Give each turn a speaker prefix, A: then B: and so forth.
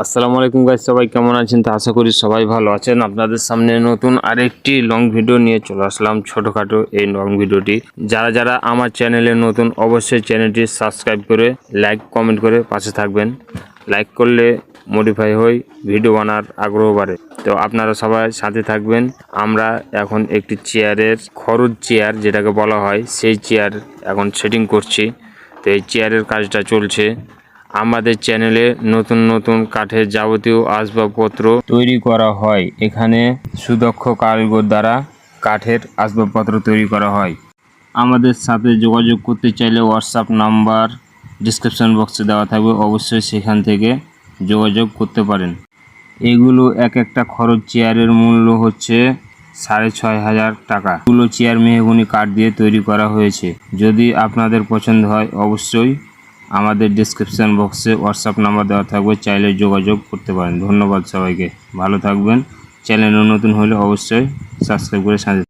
A: আসসালামু আলাইকুম গাইজ সবাই কেমন আছেন? তা আশা করি সবাই ভালো আছেন। আপনাদের সামনে নতুন আরেকটি লং ভিডিও নিয়ে চলে আসলাম, ছোটোখাটো এই লং ভিডিওটি যারা যারা আমার চ্যানেলে নতুন, অবশ্যই চ্যানেলটি সাবস্ক্রাইব করে লাইক কমেন্ট করে পাশে থাকবেন। লাইক করলে মডিফাই হই ভিডিও বানার আগ্রহ বাড়ে। তো আপনারা সবাই সাথে থাকবেন। আমরা এখন একটি চেয়ারের খরচ চেয়ার যেটাকে বলা হয়, সেই চেয়ার এখন সেটিং করছি। তো এই চেয়ারের কাজটা চলছে। আমাদের চ্যানেলে নতুন নতুন কাঠের যাবতীয় আসবাবপত্র তৈরি করা হয়। এখানে সুদক্ষ কারিগর দ্বারা কাঠের আসবাবপত্র তৈরি করা হয়। আমাদের সাথে যোগাযোগ করতে চাইলে হোয়াটসঅ্যাপ নাম্বার ডিসক্রিপশন বক্সে দেওয়া থাকবে। অবশ্যই সেখান থেকে যোগাযোগ করতে পারেন। এগুলো এক একটা খরচ চেয়ারের মূল্য হচ্ছে সাড়ে ছয় হাজার টাকা। এগুলো চেয়ার মেহগুনি কাঠ দিয়ে তৈরি করা হয়েছে। যদি আপনাদের পছন্দ হয়, অবশ্যই আমাদের ডিসক্রিপশান বক্সে হোয়াটসঅ্যাপ নাম্বার দেওয়া থাকবে, চাইলে যোগাযোগ করতে পারেন। ধন্যবাদ সবাইকে। ভালো থাকবেন। চ্যানেল নতুন হলে অবশ্যই সাবস্ক্রাইব করে সাজে